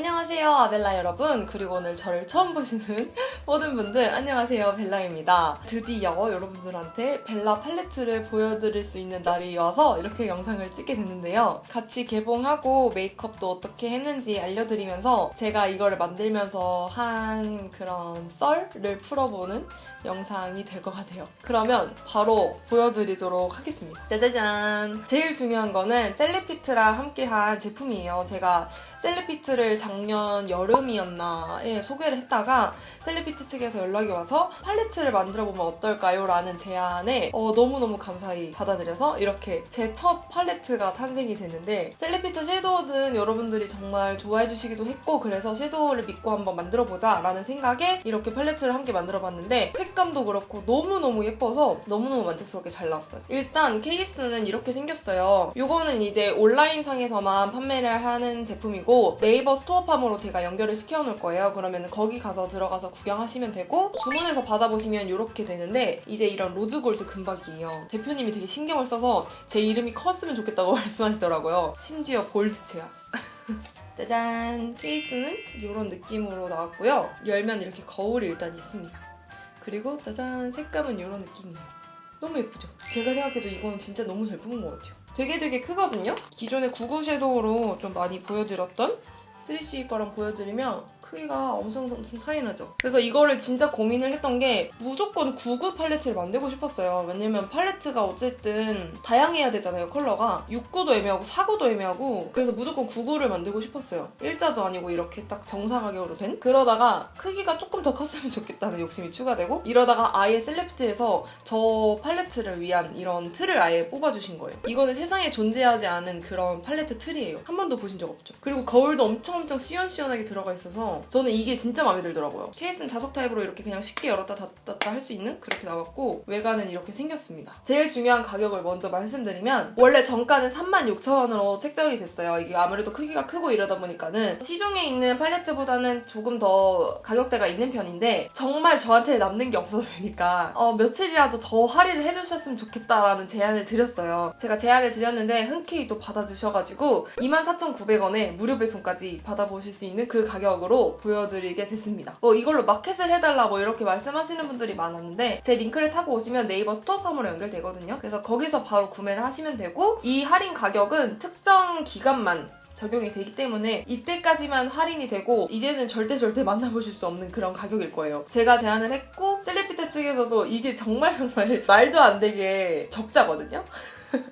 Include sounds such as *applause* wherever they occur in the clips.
안녕하세요. 안녕하세요 아벨라 여러분. 그리고 오늘 저를 처음 보시는 *laughs* 모든 분들 안녕하세요 벨라입니다. 드디어 여러분들한테 벨라 팔레트를 보여드릴 수 있는 날이 와서 이렇게 영상을 찍게 됐는데요. 같이 개봉하고 메이크업도 어떻게 했는지 알려드리면서 제가 이거를 만들면서 한 그런 썰을 풀어보는 영상이 될 것 같아요. 그러면 바로 보여드리도록 하겠습니다. 짜자잔! 제일 중요한 거는 셀리피트랑 함께한 제품이에요. 제가 셀리피트를 작년 여름이었나에 소개를 했다가 셀리피트 측에서 연락이 와서 팔레트를 만들어 보면 어떨까요? 라는 제안에 어, 너무너무 감사히 받아들여서 이렇게 제 첫 팔레트가 탄생이 됐는데 셀리피트 섀도우는 여러분들이 정말 좋아해 주시기도 했고 그래서 섀도우를 믿고 한번 만들어 보자 라는 생각에 이렇게 팔레트를 함께 만들어 봤는데 색감도 그렇고 너무너무 예뻐서 너무너무 만족스럽게 잘 나왔어요. 일단 케이스는 이렇게 생겼어요. 이거는 이제 온라인 상에서만 판매를 하는 제품이고 네이버 스토어팜 으로 제가 연결을 시켜놓을 거예요. 그러면 거기 가서 들어가서 구경하시면 되고 주문해서 받아보시면 이렇게 되는데 이제 이런 로즈골드 금박이에요. 대표님이 되게 신경을 써서 제 이름이 컸으면 좋겠다고 *laughs* 말씀하시더라고요. 심지어 골드 체야. *laughs* 짜잔! 케이스는 이런 느낌으로 나왔고요. 열면 이렇게 거울이 일단 있습니다. 그리고 짜잔! 색감은 이런 느낌이에요. 너무 예쁘죠? 제가 생각해도 이건 진짜 너무 잘 뽑은 것 같아요. 되게 되게 크거든요? 기존의 구구 섀도우로 좀 많이 보여드렸던 3C 거랑 보여드리면 크기가 엄청 엄청 차이 나죠. 그래서 이거를 진짜 고민을 했던 게 무조건 구구 팔레트를 만들고 싶었어요. 왜냐면 팔레트가 어쨌든 다양해야 되잖아요, 컬러가. 6구도 애매하고 4구도 애매하고 그래서 무조건 9구를 만들고 싶었어요. 일자도 아니고 이렇게 딱 정상 가격으로 된? 그러다가 크기가 조금 더 컸으면 좋겠다는 욕심이 추가되고 이러다가 아예 셀레프트에서 저 팔레트를 위한 이런 틀을 아예 뽑아주신 거예요. 이거는 세상에 존재하지 않은 그런 팔레트 틀이에요. 한 번도 보신 적 없죠. 그리고 거울도 엄청 엄청 시원시원하게 들어가 있어서 저는 이게 진짜 마음에 들더라고요. 케이스는 자석 타입으로 이렇게 그냥 쉽게 열었다 닫았다 할 수 있는 그렇게 나왔고 외관은 이렇게 생겼습니다. 제일 중요한 가격을 먼저 말씀드리면 원래 정가는 36,000원으로 책정이 됐어요. 이게 아무래도 크기가 크고 이러다 보니까는 시중에 있는 팔레트보다는 조금 더 가격대가 있는 편인데 정말 저한테 남는 게 없어서 되니까 어, 며칠이라도 더 할인을 해주셨으면 좋겠다라는 제안을 드렸어요. 제가 제안을 드렸는데 흔쾌히 또 받아주셔가지고 24,900원에 무료 배송까지 받아보실 수 있는 그 가격으로 보여드리게 됐습니다. 뭐 이걸로 마켓을 해달라고 이렇게 말씀하시는 분들이 많았는데 제 링크를 타고 오시면 네이버 스토어팜으로 연결되거든요. 그래서 거기서 바로 구매를 하시면 되고 이 할인 가격은 특정 기간만 적용이 되기 때문에 이때까지만 할인이 되고 이제는 절대 절대 만나보실 수 없는 그런 가격일 거예요. 제가 제안을 했고 셀리피트 측에서도 이게 정말 정말 *laughs* 말도 안 되게 적자거든요.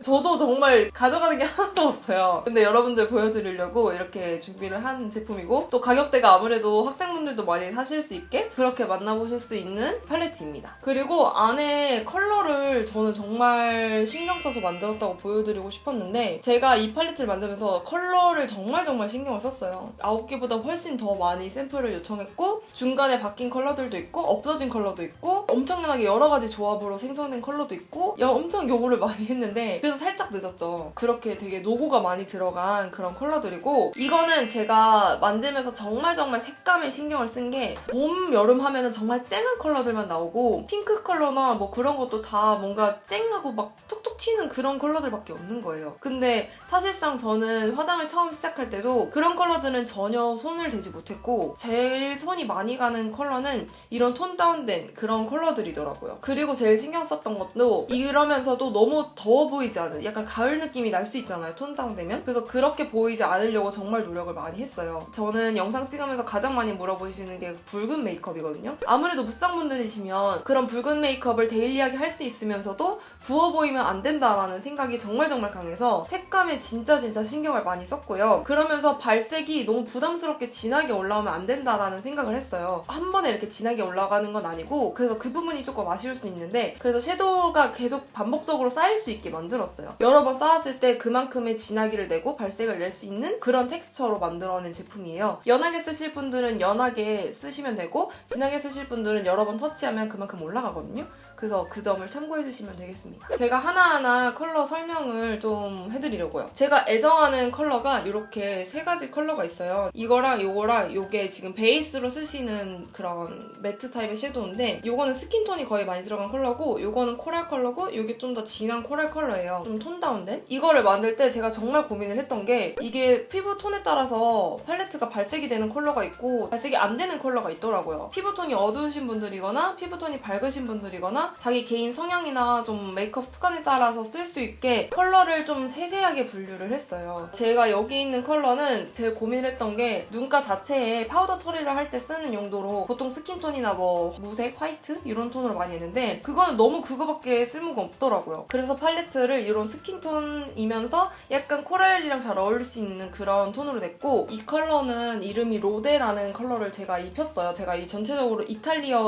저도 정말 가져가는 게 *laughs* 하나도 없어요. 근데 여러분들 보여드리려고 이렇게 준비를 한 제품이고 또 가격대가 아무래도 학생분들도 많이 사실 수 있게 그렇게 만나보실 수 있는 팔레트입니다. 그리고 안에 컬러를 저는 정말 신경 써서 만들었다고 보여드리고 싶었는데 제가 이 팔레트를 만들면서 컬러를 정말 정말 신경을 썼어요. 9개보다 훨씬 더 많이 샘플을 요청했고 중간에 바뀐 컬러들도 있고 없어진 컬러도 있고 엄청나게 여러 가지 조합으로 생성된 컬러도 있고 야, 엄청 요구를 많이 했는데 그래서 살짝 늦었죠. 그렇게 되게 노고가 많이 들어간 그런 컬러들이고 이거는 제가 만들면서 정말 정말 색감에 신경을 쓴 게 봄, 여름 하면은 정말 쨍한 컬러들만 나오고 핑크 컬러나 뭐 그런 것도 다 뭔가 쨍하고 막 톡톡 튀는 그런 컬러들밖에 없는 거예요. 근데 사실상 저는 화장을 처음 시작할 때도 그런 컬러들은 전혀 손을 대지 못했고 제일 손이 많이 가는 컬러는 이런 톤 다운된 그런 컬러들이더라고요. 그리고 제일 신경 썼던 것도 이러면서도 너무 더워 보이 지 않은 약간 가을 느낌이 날 수 있잖아요. 톤 다운되면. 그래서 그렇게 보이지 않으려고 정말 노력을 많이 했어요. 저는 영상 찍으면서 가장 많이 물어보시는 게 붉은 메이크업이거든요. 아무래도 무쌍분들이시면 그런 붉은 메이크업을 데일리하게 할 수 있으면서도 부어 보이면 안 된다라는 생각이 정말 정말 강해서 색감에 진짜 진짜 신경을 많이 썼고요. 그러면서 발색이 너무 부담스럽게 진하게 올라오면 안 된다라는 생각을 했어요. 한 번에 이렇게 진하게 올라가는 건 아니고 그래서 그 부분이 조금 아쉬울 수 있는데 그래서 섀도우가 계속 반복적으로 쌓일 수 있게 만들었어요. 여러 번 쌓았을 때 그만큼의 진하기를 내고 발색을 낼 수 있는 그런 텍스처로 만들어낸 제품이에요. 연하게 쓰실 분들은 연하게 쓰시면 되고 진하게 쓰실 분들은 여러 번 터치하면 그만큼 올라가거든요. 그래서 그 점을 참고해 주시면 되겠습니다. 제가 하나하나 컬러 설명을 좀 해드리려고요. 제가 애정하는 컬러가 이렇게 세 가지 컬러가 있어요. 이거랑 요거랑 요게 지금 베이스로 쓰시는 그런 매트 타입의 섀도우인데 요거는 스킨톤이 거의 많이 들어간 컬러고 요거는 코랄 컬러고 요게 좀 더 진한 코랄 컬러예요. 좀 톤 다운된? 이거를 만들 때 제가 정말 고민을 했던 게 이게 피부 톤에 따라서 팔레트가 발색이 되는 컬러가 있고 발색이 안 되는 컬러가 있더라고요. 피부 톤이 어두우신 분들이거나 피부 톤이 밝으신 분들이거나 자기 개인 성향이나 좀 메이크업 습관에 따라서 쓸 수 있게 컬러를 좀 세세하게 분류를 했어요. 제가 여기 있는 컬러는 제일 고민했던 게 눈가 자체에 파우더 처리를 할 때 쓰는 용도로 보통 스킨톤이나 뭐 무색, 화이트 이런 톤으로 많이 했는데 그거는 너무 그거밖에 쓸모가 없더라고요. 그래서 팔레트를 이런 스킨톤이면서 약간 코랄이랑 잘 어울릴 수 있는 그런 톤으로 냈고 이 컬러는 이름이 로데라는 컬러를 제가 입혔어요. 제가 이 전체적으로 이탈리아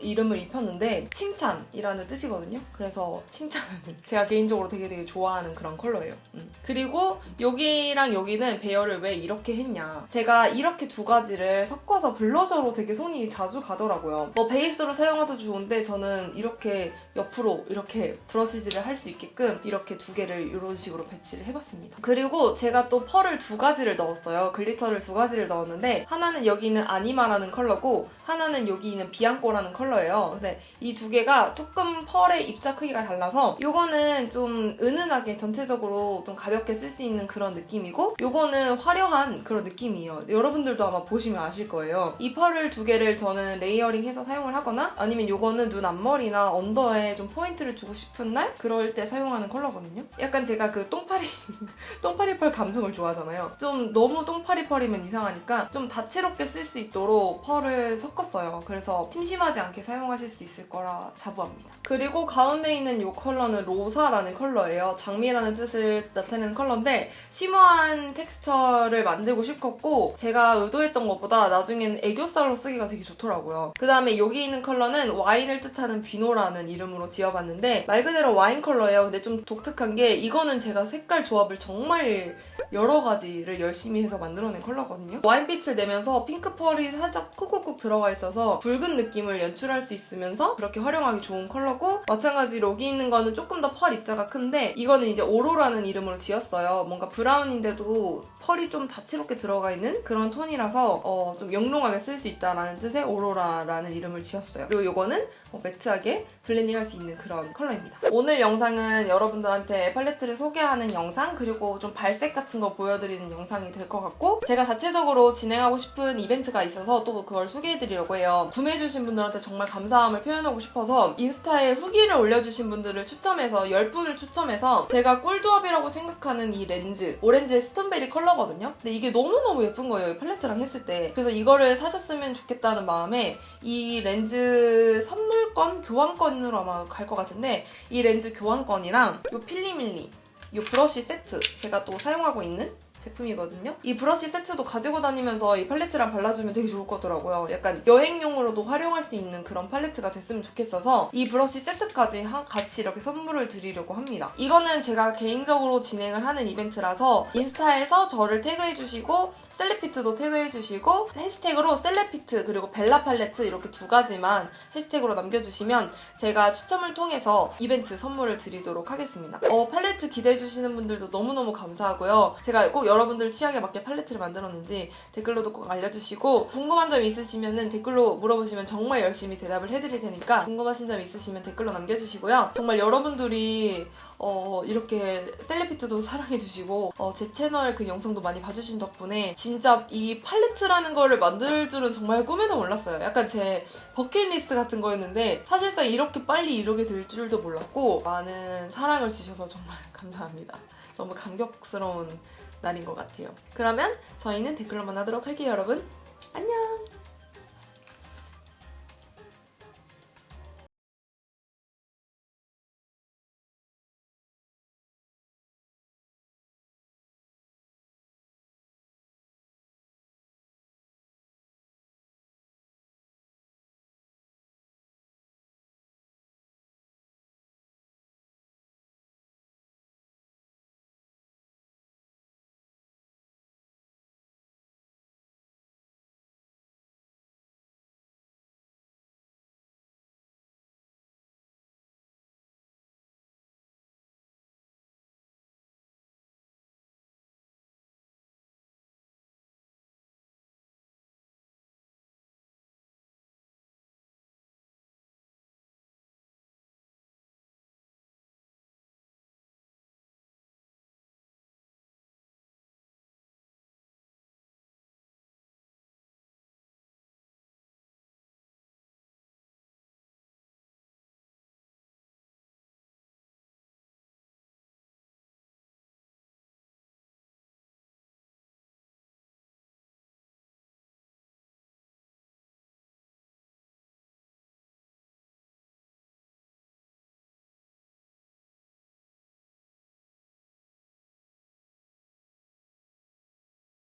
이름을 입혔는데 칭찬 이라는 뜻이거든요. 그래서 칭찬은 *laughs* 제가 개인적으로 되게 되게 좋아하는 그런 컬러예요. 음. 그리고 여기랑 여기는 배열을 왜 이렇게 했냐. 제가 이렇게 두 가지를 섞어서 블러셔로 되게 손이 자주 가더라고요. 뭐 베이스로 사용해도 좋은데 저는 이렇게 옆으로 이렇게 브러쉬질을 할 수 있게끔 이렇게 두 개를 이런 식으로 배치를 해봤습니다. 그리고 제가 또 펄을 두 가지를 넣었어요. 글리터를 두 가지를 넣었는데 하나는 여기 있는 아니마라는 컬러고 하나는 여기 있는 비앙코라는 컬러예요. 근데 이 두 개가 조금 펄의 입자 크기가 달라서 요거는 좀 은은하게 전체적으로 좀 가볍게 쓸 수 있는 그런 느낌이고 요거는 화려한 그런 느낌이에요. 여러분들도 아마 보시면 아실 거예요. 이 펄을 두 개를 저는 레이어링해서 사용을 하거나 아니면 요거는 눈 앞머리나 언더에 좀 포인트를 주고 싶은 날 그럴 때 사용하는 컬러거든요. 약간 제가 그 똥파리 *laughs* 똥파리 펄 감성을 좋아하잖아요. 좀 너무 똥파리 펄이면 이상하니까 좀 다채롭게 쓸 수 있도록 펄을 섞었어요. 그래서 심심하지 않게 사용하실 수 있을 거라 자부합니다. 그리고 가운데 있는 이 컬러는 로사라는 컬러예요. 장미라는 뜻을 나타내는 컬러인데 쉬머한 텍스처를 만들고 싶었고 제가 의도했던 것보다 나중엔 애교살로 쓰기가 되게 좋더라고요. 그 다음에 여기 있는 컬러는 와인을 뜻하는 비노라는 이름으로 지어봤는데 말 그대로 와인 컬러예요. 근데 좀 독특한 게 이거는 제가 색깔 조합을 정말 여러 가지를 열심히 해서 만들어낸 컬러거든요. 와인빛을 내면서 핑크 펄이 살짝 콕콕콕 들어가 있어서 붉은 느낌을 연출할 수 있으면서 그렇게 활용하기 좋은 컬러고 마찬가지로 여기 있는 거는 조금 더 펄 입자가 큰데 이거는 이제 오로라는 이름으로 지었어요. 뭔가 브라운인데도 펄이 좀 다채롭게 들어가 있는 그런 톤이라서 어, 좀 영롱하게 쓸 수 있다라는 뜻의 오로라라는 이름을 지었어요. 그리고 이거는 어, 매트하게 블렌딩 할 수 있는 그런 컬러입니다. 오늘 영상은 여러분들한테 팔레트를 소개하는 영상 그리고 좀 발색 같은 거 보여드리는 영상이 될 것 같고 제가 자체적으로 진행하고 싶은 이벤트가 있어서 또 그걸 소개해드리려고 해요. 구매해주신 분들한테 정말 감사함을 표현하고 싶어서 인스타에 후기를 올려주신 분들을 추첨해서 10분을 추첨해서 제가 꿀조합이라고 생각하는 이 렌즈 오렌지의 스톤베리 컬러거든요. 근데 이게 너무너무 예쁜 거예요. 이 팔레트랑 했을 때. 그래서 이거를 사셨으면 좋겠다는 마음에 이 렌즈 선물권, 교환권으로 아마 갈 것 같은데 이 렌즈 교환권이랑 이 필리밀리 이 브러쉬 세트 제가 또 사용하고 있는 제품이거든요. 이 브러쉬 세트도 가지고 다니면서 이 팔레트랑 발라주면 되게 좋을 것 같더라고요. 약간 여행용으로도 활용할 수 있는 그런 팔레트가 됐으면 좋겠어서 이 브러쉬 세트까지 하- 같이 이렇게 선물을 드리려고 합니다. 이거는 제가 개인적으로 진행을 하는 이벤트라서 인스타에서 저를 태그해주시고 셀레피트도 태그해주시고 해시태그로 셀레피트 그리고 벨라 팔레트 이렇게 두 가지만 해시태그로 남겨주시면 제가 추첨을 통해서 이벤트 선물을 드리도록 하겠습니다. 어, 팔레트 기대해주시는 분들도 너무너무 감사하고요. 제가 꼭 여러분들 취향에 맞게 팔레트를 만들었는지 댓글로도 꼭 알려주시고 궁금한 점 있으시면 댓글로 물어보시면 정말 열심히 대답을 해드릴 테니까 궁금하신 점 있으시면 댓글로 남겨주시고요. 정말 여러분들이 어, 이렇게 셀레피트도 사랑해주시고 어, 제 채널 그 영상도 많이 봐주신 덕분에 진짜 이 팔레트라는 거를 만들 줄은 정말 꿈에도 몰랐어요. 약간 제 버킷리스트 같은 거였는데 사실상 이렇게 빨리 이루게 될 줄도 몰랐고 많은 사랑을 주셔서 정말 *laughs* 감사합니다. 너무 감격스러운 날인 것 같아요. 그러면 저희는 댓글로 만나도록 할게요, 여러분. 안녕!